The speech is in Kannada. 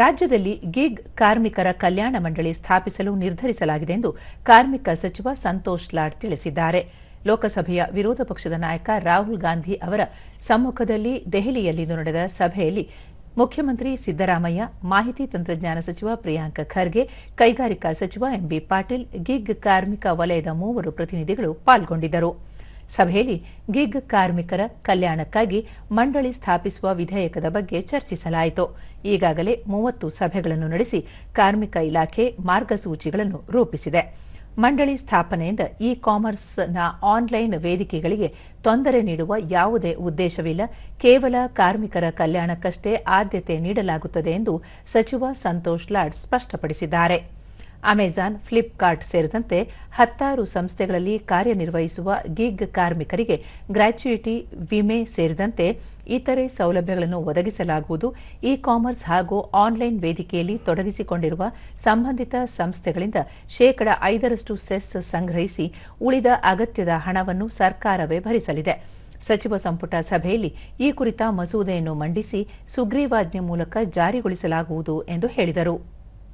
ರಾಜ್ಯದಲ್ಲಿ ಗಿಗ್ ಕಾರ್ಮಿಕರ ಕಲ್ಯಾಣ ಮಂಡಳಿ ಸ್ಥಾಪಿಸಲು ನಿರ್ಧರಿಸಲಾಗಿದೆ ಎಂದು ಕಾರ್ಮಿಕ ಸಚಿವ ಸಂತೋಷ್ ಲಾಡ್ ತಿಳಿಸಿದ್ದಾರೆ. ಲೋಕಸಭೆಯ ವಿರೋಧ ಪಕ್ಷದ ನಾಯಕ ರಾಹುಲ್ ಗಾಂಧಿ ಅವರ ಸಮ್ಮುಖದಲ್ಲಿ ದೆಹಲಿಯಲ್ಲಿಂದು ನಡೆದ ಸಭೆಯಲ್ಲಿ ಮುಖ್ಯಮಂತ್ರಿ ಸಿದ್ದರಾಮಯ್ಯ, ಮಾಹಿತಿ ತಂತ್ರಜ್ಞಾನ ಸಚಿವ ಪ್ರಿಯಾಂಕ ಖರ್ಗೆ, ಕೈಗಾರಿಕಾ ಸಚಿವ ಎಂಬಿ ಪಾಟೀಲ್, ಗಿಗ್ ಕಾರ್ಮಿಕ ವಲಯದ ಮೂವರು ಪ್ರತಿನಿಧಿಗಳು ಪಾಲ್ಗೊಂಡಿದ್ದರು. ಸಭೆಯಲ್ಲಿ ಗಿಗ್ ಕಾರ್ಮಿಕರ ಕಲ್ಯಾಣಕ್ಕಾಗಿ ಮಂಡಳಿ ಸ್ಥಾಪಿಸುವ ವಿಧೇಯಕದ ಬಗ್ಗೆ ಚರ್ಚಿಸಲಾಯಿತು. ಈಗಾಗಲೇ ಮೂವತ್ತು ಸಭೆಗಳನ್ನು ನಡೆಸಿ ಕಾರ್ಮಿಕ ಇಲಾಖೆ ಮಾರ್ಗಸೂಚಿಗಳನ್ನು ರೂಪಿಸಿದೆ. ಮಂಡಳಿ ಸ್ಥಾಪನೆಯಿಂದ ಇ ಕಾಮರ್ಸ್ನ ಆನ್ಲೈನ್ ವೇದಿಕೆಗಳಿಗೆ ತೊಂದರೆ ನೀಡುವ ಯಾವುದೇ ಉದ್ದೇಶವಿಲ್ಲ. ಕೇವಲ ಕಾರ್ಮಿಕರ ಕಲ್ಯಾಣಕ್ಕಷ್ಟೇ ಆದ್ಯತೆ ನೀಡಲಾಗುತ್ತದೆ ಎಂದು ಸಚಿವ ಸಂತೋಷ್ ಲಾಡ್ ಸ್ಪಷ್ಟಪಡಿಸಿದ್ದಾರೆ. ಅಮೆಜಾನ್, ಫ್ಲಿಪ್ಕಾರ್ಟ್ ಸೇರಿದಂತೆ ಹತ್ತಾರು ಸಂಸ್ಥೆಗಳಲ್ಲಿ ಕಾರ್ಯನಿರ್ವಹಿಸುವ ಗಿಗ್ ಕಾರ್ಮಿಕರಿಗೆ ಗ್ರಾಚ್ಯುಯಿಟಿ ವಿಮೆ ಸೇರಿದಂತೆ ಇತರೆ ಸೌಲಭ್ಯಗಳನ್ನು ಒದಗಿಸಲಾಗುವುದು. ಇ ಕಾಮರ್ಸ್ ಹಾಗೂ ಆನ್ಲೈನ್ ವೇದಿಕೆಯಲ್ಲಿ ತೊಡಗಿಸಿಕೊಂಡಿರುವ ಸಂಬಂಧಿತ ಸಂಸ್ಥೆಗಳಿಂದ ಶೇಕಡ ಐದರಷ್ಟು ಸೆಸ್ ಸಂಗ್ರಹಿಸಿ ಉಳಿದ ಅಗತ್ಯದ ಹಣವನ್ನು ಸರ್ಕಾರವೇ ಭರಿಸಲಿದೆ. ಸಚಿವ ಸಂಪುಟ ಸಭೆಯಲ್ಲಿ ಈ ಕುರಿತ ಮಸೂದೆಯನ್ನು ಮಂಡಿಸಿ ಸುಗ್ರೀವಾಜ್ಞೆ ಮೂಲಕ ಜಾರಿಗೊಳಿಸಲಾಗುವುದು ಎಂದು ಹೇಳಿದರು.